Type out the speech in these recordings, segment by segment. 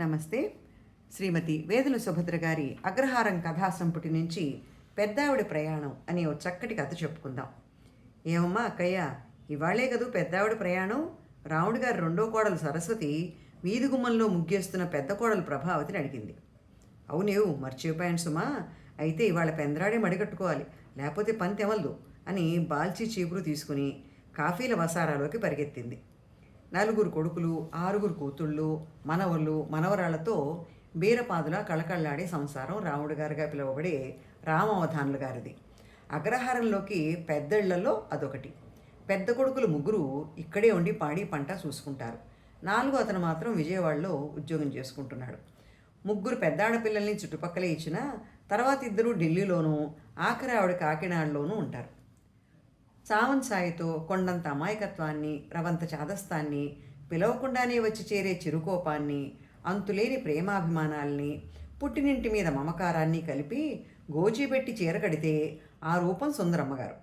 నమస్తే. శ్రీమతి వేదుల సుభద్ర గారి అగ్రహారం కథా సంపుటి నుంచి పెద్దావిడ ప్రయాణం అనే ఓ చక్కటి కథ చెప్పుకుందాం. ఏమమ్మా అక్కయ్య ఇవాళే కదూ పెద్దావిడ ప్రయాణం? రాముడి గారి రెండో కోడలు సరస్వతి వీధి గుమ్మంలో ముగ్గేస్తున్న పెద్ద కోడలు ప్రభావతిని అడిగింది. అవునేవు మర్చిపోయాను సుమా. అయితే ఇవాళ పెందరాడే మడిగట్టుకోవాలి లేకపోతే పని తెమల్దు అని బాల్చి చీపురు తీసుకుని కాఫీల వసారాలోకి పరిగెత్తింది. నలుగురు కొడుకులు ఆరుగురు కూతుళ్ళు మనవళ్ళు మనవరాళ్ళతో బీరపాదుల కళకళ్ళాడే సంసారం రాముడు గారుగా పిలువబడే రామవధానులు గారిది. అగ్రహారంలోకి పెద్దళ్ళలో అదొకటి. పెద్ద కొడుకులు ముగ్గురు ఇక్కడే ఉండి పాడి పంట చూసుకుంటారు. నాలుగు అతను మాత్రం విజయవాడలో ఉద్యోగం చేసుకుంటున్నాడు. ముగ్గురు పెద్ద ఆడపిల్లల్ని చుట్టుపక్కలే ఇచ్చిన తర్వాత ఇద్దరు ఢిల్లీలోనూ ఆఖరి ఆవిడ కాకినాడలోనూ ఉంటారు. సావన్ సాయితో కొండంత అమాయకత్వాన్ని రవంత చాదస్తాన్ని పిలవకుండానే వచ్చి చేరే చిరుకోపాన్ని అంతులేని ప్రేమాభిమానాల్ని పుట్టినింటి మీద మమకారాన్ని కలిపి గోచిపెట్టి చీరకడితే ఆ రూపం సుందరమ్మగారు.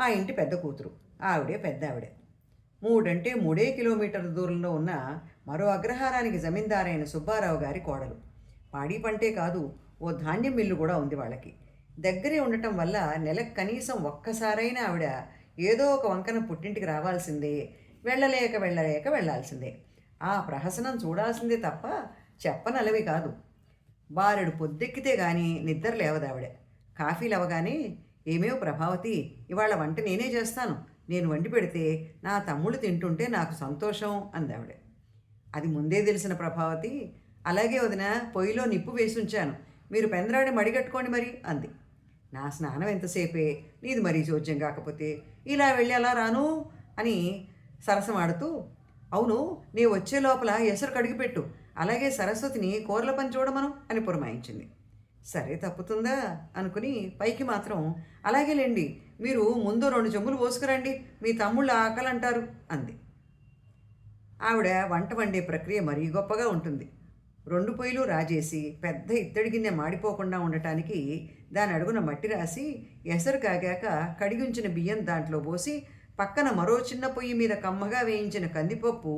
ఆ ఇంటి పెద్ద కూతురు ఆవిడే పెద్ద ఆవిడే మూడంటే మూడే కిలోమీటర్ల దూరంలో ఉన్న మరో అగ్రహారానికి జమీందారైన సుబ్బారావు గారి కోడలు. పాడి పంటే కాదు ఓ ధాన్యం మిల్లు కూడా ఉంది వాళ్ళకి. దగ్గరే ఉండటం వల్ల నెలకు కనీసం ఒక్కసారైనా ఆవిడ ఏదో ఒక వంకన పుట్టింటికి రావాల్సిందే వెళ్ళలేక వెళ్ళలేక వెళ్ళాల్సిందే. ఆ ప్రహసనం చూడాల్సిందే తప్ప చెప్పనలవి కాదు. బారెడు పొద్దెక్కితే గాని నిద్ర లేవదావిడ కాఫీలు అవగానే ఏమేమో ప్రభావతి ఇవాళ వంట నేనే చేస్తాను. నేను వండి పెడితే నా తమ్ముడు తింటుంటే నాకు సంతోషం అందావిడ. అది ముందే తెలిసిన ప్రభావతి అలాగే వదిన పొయ్యిలో నిప్పు వేసి ఉంచాను. మీరు పెందరాడి మడిగట్టుకోండి మరి అంది. నా స్నానం ఎంతసేపే? నీది మరీ చోద్యం కాకపోతే. ఇలా వెళ్ళి అలా రాను? అని సరసమాడుతూ అవును నీ వచ్చే లోపల ఎసరు కడిగిపెట్టు అలాగే సరస్వతిని కూరల పని చూడమను అని పురమాయించింది. సరే తప్పుతుందా? అనుకుని పైకి మాత్రం అలాగేలేండి మీరు ముందు రెండు చెంబులు పోసుకురండి మీ తమ్ముళ్ళు ఆకలి అంటారు అంది. ఆవిడ వంట వండే ప్రక్రియ మరీ గొప్పగా ఉంటుంది. రెండు పొయ్యిలు రాజేసి పెద్ద ఇత్తడి గిన్నె మాడిపోకుండా ఉండటానికి దాని అడుగున మట్టి రాసి ఎసరు కాగాక కడిగించిన బియ్యం దాంట్లో పోసి పక్కన మరో చిన్న పొయ్యి మీద కమ్మగా వేయించిన కందిపప్పు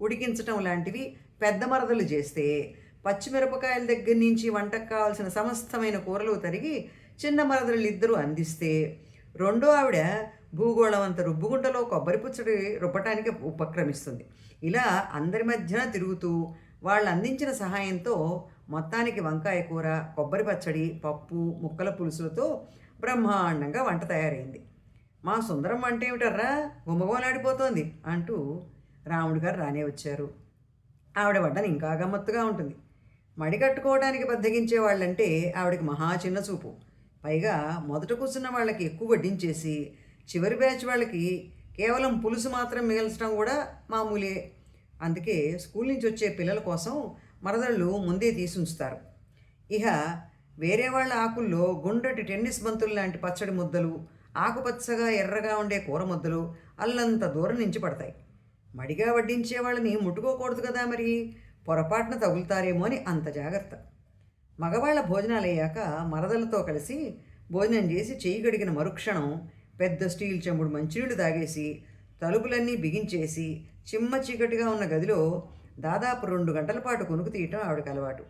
ఉడికించటం లాంటివి పెద్ద మరదలు చేస్తే పచ్చిమిరపకాయల దగ్గర నుంచి వంటకు కావాల్సిన సమస్తమైన కూరలు తరిగి చిన్న మరదలు ఇద్దరు అందిస్తే రెండో ఆవిడ భూగోళం అంత రుబ్బుగుంటలో కొబ్బరి పుచ్చడి రుబ్బటానికి ఉపక్రమిస్తుంది. ఇలా అందరి మధ్యన తిరుగుతూ వాళ్ళు అందించిన సహాయంతో మొత్తానికి వంకాయ కూర కొబ్బరి పచ్చడి పప్పు ముక్కల పులుసులతో బ్రహ్మాండంగా వంట తయారైంది. మా సుందరం వంట ఏమిటర్రా? గుమగుమలాడిపోతోంది అంటూ రాముడు గారు రానే వచ్చారు. ఆవిడ వడ్డని ఇంకా గమ్మత్తుగా ఉంటుంది. మడి కట్టుకోవడానికి బద్దగించే వాళ్ళంటే ఆవిడకి మహా చిన్న చూపు. పైగా మొదట కూర్చున్న వాళ్ళకి ఎక్కువ వడ్డించేసి చివరి బ్యాచ్ వాళ్ళకి కేవలం పులుసు మాత్రం మిగల్చడం కూడా మామూలే. అందుకే స్కూల్ నుంచి వచ్చే పిల్లల కోసం మరదళ్ళు ముందే తీసి ఉంచుతారు ఇహ వేరే వాళ్ళ ఆకుల్లో గుండ్రటి టెన్నిస్ బంతులు లాంటి పచ్చడి ముద్దలు ఆకుపచ్చగా ఎర్రగా ఉండే కూర ముద్దలు అల్లంత దూరం నుంచి పడతాయి. మడిగా వడ్డించే వాళ్ళని ముట్టుకోకూడదు కదా మరి? పొరపాటున తగులుతారేమో అని అంత జాగ్రత్త. మగవాళ్ళ భోజనాలు అయ్యాక మరదలతో కలిసి భోజనం చేసి చేయి గడిగిన మరుక్షణం పెద్ద స్టీల్ చెంబుడు మంచినీళ్ళు తాగేసి తలుపులన్నీ బిగించేసి చిమ్మ చీకటిగా ఉన్న గదిలో దాదాపు రెండు గంటల పాటు కొనుకు తీయటం ఆవిడకి అలవాటు.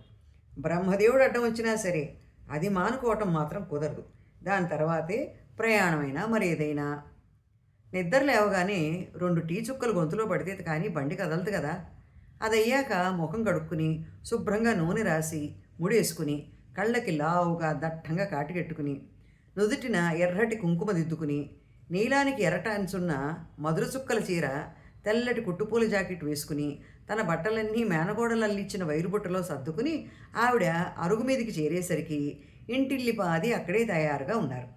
బ్రహ్మదేవుడు అడ్డం వచ్చినా సరే అది మానుకోవటం మాత్రం కుదరదు. దాని తర్వాతే ప్రయాణమైనా మరేదైనా. నిద్ర లేవగానే రెండు టీ చుక్కలు గొంతులో పడితే కానీ బండి కదలదు కదా. అదయ్యాక ముఖం కడుక్కుని శుభ్రంగా నూనె రాసి ముడేసుకుని కళ్ళకి లావుగా దట్టంగా కాటికెట్టుకుని నుదుటిన ఎర్రటి కుంకుమ దిద్దుకుని నీలానికి ఎర్రటాన్సున్న మధుర చుక్కల చీర తెల్లటి కుట్టుపూల జాకెట్ వేసుకుని తన బట్టలన్నీ మేనగోడలు అల్లిచ్చిన వైరుబుట్టలో సర్దుకుని ఆవిడ అరుగు మీదికి చేరేసరికి ఇంటిల్లిపాది అక్కడే తయారుగా ఉన్నారు.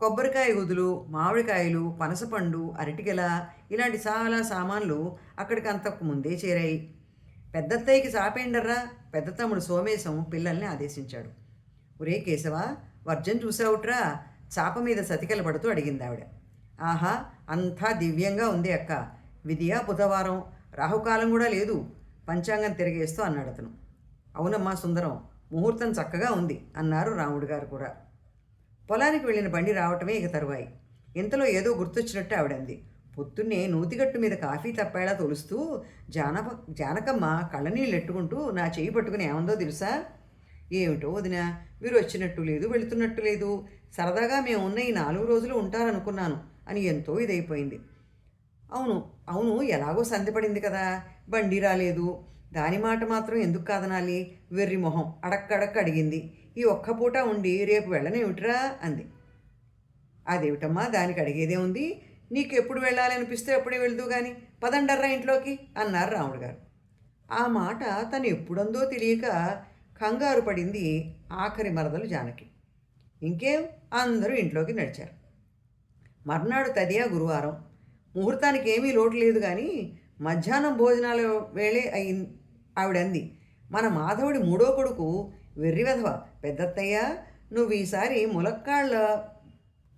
కొబ్బరికాయ గుదులు మామిడికాయలు పనసపండు అరటికెల ఇలాంటి చాలా సామాన్లు అక్కడికి అంతకు ముందే చేరాయి. పెద్దత్తయ్యకి సాపేండర్రా పెద్ద తమ్ముడు సోమేశం పిల్లల్ని ఆదేశించాడు. ఒరే కేశవ వర్జం చూసావుట్రా? చాప మీద సతికలు పడుతూ అడిగింది ఆవిడ ఆహా అంతా దివ్యంగా ఉంది అక్క. విధియా బుధవారం. రాహుకాలం కూడా లేదు. పంచాంగం తిరిగేస్తూ అన్నాడు అతను. అవునమ్మా సుందరం ముహూర్తం చక్కగా ఉంది అన్నారు రాముడు గారు కూడా. పొలానికి వెళ్ళిన బండి రావటమే ఇక తరువాయి. ఇంతలో ఏదో గుర్తొచ్చినట్టు ఆవిడంది. పొద్దున్నే నూతిగట్టు మీద కాఫీ తప్పేలా తొలుస్తూ జానప జానకమ్మ కళ్ళనీళ్ళు ఎట్టుకుంటూ నా చేయి పట్టుకుని ఏమందో తెలుసా? ఏమిటో వదిన మీరు వచ్చినట్టు లేదు వెళుతున్నట్టు లేదు. సరదాగా మేము ఉన్న ఈ నాలుగు రోజులు ఉంటారనుకున్నాను అని ఎంతో ఇదైపోయింది. అవును అవును ఎలాగో సంధిపడింది కదా. బండి రాలేదు. దాని మాట మాత్రం ఎందుకు కాదనాలి? వెర్రి మొహం అడక్కడక్క అడిగింది. ఈ ఒక్క పూట ఉండి రేపు వెళ్ళనేమిట్రా? అంది. అదేమిటమ్మా దానికి అడిగేదే ఉంది. నీకు ఎప్పుడు వెళ్ళాలనిపిస్తే అప్పుడే వెళ్దు కానీ పదండర్రా ఇంట్లోకి అన్నారు రాముడు గారు ఆ మాట తను ఎప్పుడందో తెలియక కంగారు పడింది ఆఖరి మరదలు జానకి. ఇంకేం? అందరూ ఇంట్లోకి నడిచారు. మర్నాడు తదియా గురువారం ముహూర్తానికి ఏమీ లోటు లేదు కానీ మధ్యాహ్నం భోజనాల వేళే అయి ఆవిడంది. మన మాధవుడి మూడో కొడుకు వెర్రి వెధవ పెద్దత్తయ్య నువ్వు ఈసారి ములక్కాళ్ళ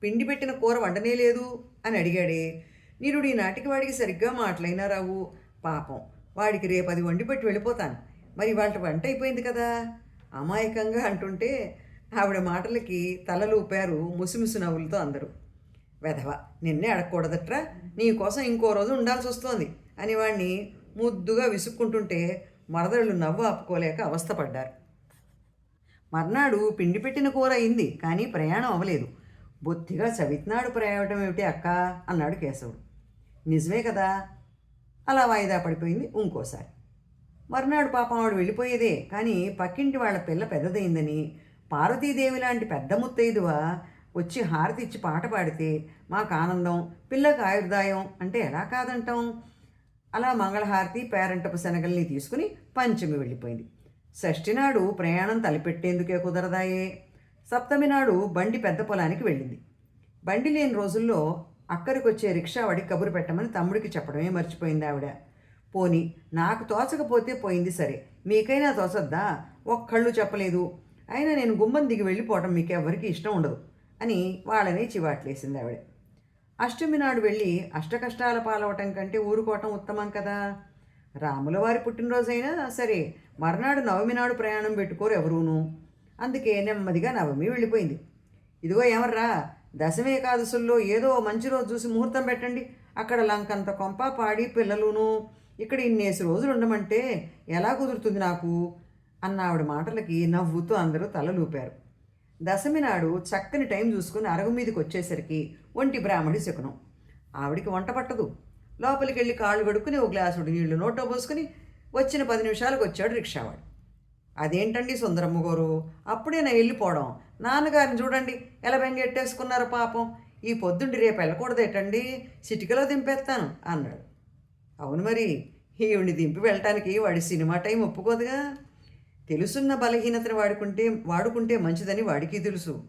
పిండి పెట్టిన కూర వండనే లేదు అని అడిగాడే. నీరుడు ఈ నాటికి వాడికి సరిగ్గా మాటలైనా రావు. పాపం వాడికి రేపు అది వండి పెట్టి వెళ్ళిపోతాను. మరి వాళ్ళ వంట అయిపోయింది కదా? అమాయకంగా అంటుంటే ఆవిడ మాటలకి తలలు ఊపారు ముసిముసి నవ్వులతో అందరూ. వెధవ నిన్నే అడగకూడదట్రా నీ కోసం ఇంకో రోజు ఉండాల్సి వస్తోంది అని వాణ్ణి ముద్దుగా విసుక్కుంటుంటే మరదళ్ళు నవ్వు ఆపుకోలేక అవస్థపడ్డారు. మర్నాడు పిండి పెట్టిన కూర అయింది కానీ ప్రయాణం అవ్వలేదు. బొత్తిగా చవిత్నాడు ప్రయాణం ఏమిటి అక్క? అన్నాడు కేశవుడు. నిజమే కదా? అలా వాయిదా పడిపోయింది ఇంకోసారి. మర్నాడు పాపం ఆవిడ వెళ్ళిపోయేదే కానీ పక్కింటి వాళ్ళ పిల్ల పెద్దదైందని పార్వతీదేవి లాంటి పెద్ద ముత్తైదువ వచ్చి హారతి ఇచ్చి పాట పాడితే మాకు ఆనందం పిల్లకి ఆయుర్దాయం అంటే ఎలా కాదంటాం? అలా మంగళహారతి పేరంటపు శనగల్ని తీసుకుని పంచమి వెళ్ళిపోయింది. షష్ఠి నాడు ప్రయాణం తలపెట్టేందుకే కుదరదాయే. సప్తమి నాడు బండి పెద్ద పొలానికి వెళ్ళింది. బండి లేని రోజుల్లో అక్కడికొచ్చే రిక్షా వాడికి కబురు పెట్టమని తమ్ముడికి చెప్పడమే మర్చిపోయింది ఆవిడ. పోని నాకు తోచకపోతే పోయింది సరే మీకైనా తోచద్దా? ఒక్కళ్ళు చెప్పలేదు. అయినా నేను గుమ్మం దిగి వెళ్ళిపోవడం మీకు ఎవరికి ఇష్టం ఉండదు. అని వాళ్ళని చివాట్లేసింది ఆవిడ. అష్టమి నాడు వెళ్ళి అష్టకష్టాల పాలవటం కంటే ఊరుకోవటం ఉత్తమం కదా. రాములవారి పుట్టినరోజైనా సరే మర్నాడు నవమి నాడు ప్రయాణం పెట్టుకోరు ఎవరూను. అందుకే నెమ్మదిగా నవమి వెళ్ళిపోయింది. ఇదిగో ఏమర్రా దశమి ఏకాదశుల్లో ఏదో మంచి రోజు చూసి ముహూర్తం పెట్టండి. అక్కడ లంకంత కొంప పాడి పిల్లలును. ఇక్కడ ఇన్నేసి రోజులు ఉండమంటే ఎలా కుదురుతుంది నాకు? అన్న ఆవిడ మాటలకి నవ్వుతూ అందరూ తలలూపారు. దశమి నాడు చక్కని టైం చూసుకుని అరగు మీదకి వచ్చేసరికి ఒంటి బ్రాహ్మడి శకునం. ఆవిడికి వంట పట్టదు. లోపలికి వెళ్ళి కాళ్ళు కడుక్కుని ఓ గ్లాసుడు నీళ్ళు నోట్లో పోసుకుని వచ్చిన పది నిమిషాలకు వచ్చాడు రిక్షావాడు. అదేంటండి సుందరమ్మ గారు? అప్పుడే నా వెళ్ళిపోవడం నాన్నగారిని చూడండి. ఎలా బెంగెట్టేసుకున్నారు పాపం. ఈ పొద్దుండి రేపు వెళ్ళకూడదేటండి సిటికలో దింపేస్తాను అన్నాడు. అవును మరి. ఈవిని దింపి వెళ్ళటానికి వాడి సినిమా టైం ఒప్పుకోదుగా? తెలుసున్న బలహీనతను వాడుకుంటే వాడుకుంటే మంచిదని వాడికి తెలుసు.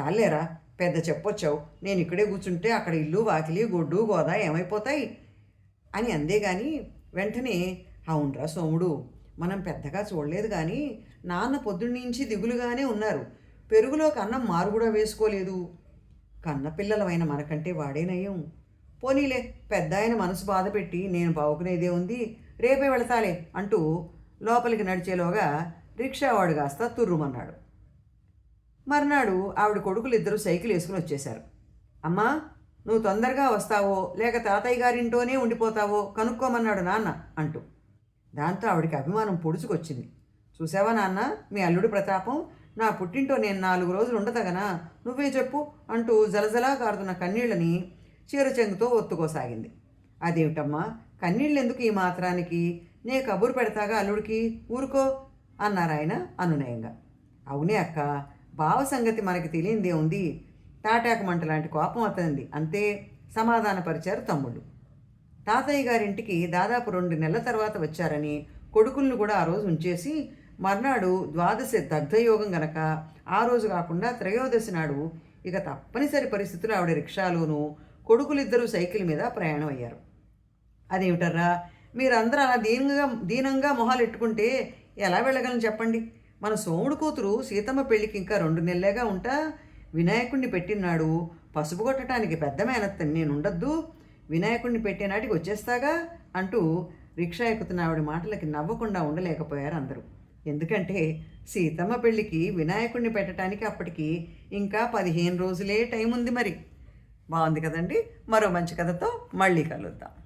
చాలేరా పెద్ద చెప్పొచ్చావు. నేను ఇక్కడే కూర్చుంటే అక్కడ ఇల్లు వాకిలి గొడ్డు గోదా ఏమైపోతాయి? అని అందేగాని వెంటనే అవునరా సోముడు మనం పెద్దగా చూడలేదు కానీ నాన్న పొద్దున్నుంచి దిగులుగానే ఉన్నారు. పెరుగులో కన్నం మారు కూడా వేసుకోలేదు. కన్న పిల్లలమైన మనకంటే వాడేనయం పోనీలే పెద్ద ఆయన మనసు బాధపెట్టి నేను బావుకునేదే ఉంది. రేపే వెళతాలే అంటూ లోపలికి నడిచేలోగా రిక్షావాడు కాస్త తుర్రుమన్నాడు. మర్నాడు ఆవిడ కొడుకులు ఇద్దరు సైకిల్ వేసుకుని వచ్చేశారు. అమ్మా నువ్వు తొందరగా వస్తావో లేక తాతయ్య గారింటోనే ఉండిపోతావో కనుక్కోమన్నాడు నాన్న అంటూ. దాంతో ఆవిడికి అభిమానం పొడుచుకొచ్చింది. చూసావా నాన్న మీ అల్లుడు ప్రతాపం? నా పుట్టింటో నేను నాలుగు రోజులు ఉండదగనా నువ్వే చెప్పు అంటూ జలజలా కారుతున్న కన్నీళ్ళని చీరచెంగుతో ఒత్తుకోసాగింది. అదేమిటమ్మా కన్నీళ్ళు ఎందుకు ఈ మాత్రానికి? నే కబురు పెడతాగా అల్లుడికి? ఊరుకో అన్నారాయన అనునయంగా. అవునే అక్క భావ సంగతి మనకి తెలియందే ఉంది. తాటాకు మంట లాంటి కోపం అతనిది. అంతే సమాధానపరిచారు తమ్ముళ్ళు. తాతయ్య గారింటికి దాదాపు రెండు నెలల తర్వాత వచ్చారని కొడుకులను కూడా ఆ రోజు ఉంచేసి మర్నాడు ద్వాదశి దగ్ధయోగం గనక ఆ రోజు కాకుండా త్రయోదశి నాడు ఇక తప్పనిసరి పరిస్థితులు ఆవిడ రిక్షాలోనూ కొడుకులిద్దరూ సైకిల్ మీద ప్రయాణం అయ్యారు అదేమిటర్రా? మీరందరూ అలా దీనంగా దీనంగా మొహాలు ఎట్టుకుంటే ఎలా వెళ్ళగలను చెప్పండి? మన సోముడు కూతురు సీతమ్మ పెళ్ళికి ఇంకా రెండు నెలలేగా ఉంటా. వినాయకుడిని పెట్టినాడు పసుపు కొట్టడానికి పెద్ద మేనత్తని నేను ఉండద్దు వినాయకుడిని పెట్టేనాటికి వచ్చేస్తాగా అంటూ రిక్షా ఎక్కుతున్న ఆవిడ మాటలకి నవ్వకుండా ఉండలేకపోయారు అందరూ. ఎందుకంటే సీతమ్మ పెళ్ళికి వినాయకుడిని పెట్టడానికి అప్పటికి ఇంకా పదిహేను రోజులే టైం ఉంది మరి. బాగుంది కదండి. మరో మంచి కథతో మళ్ళీ కలుద్దాం.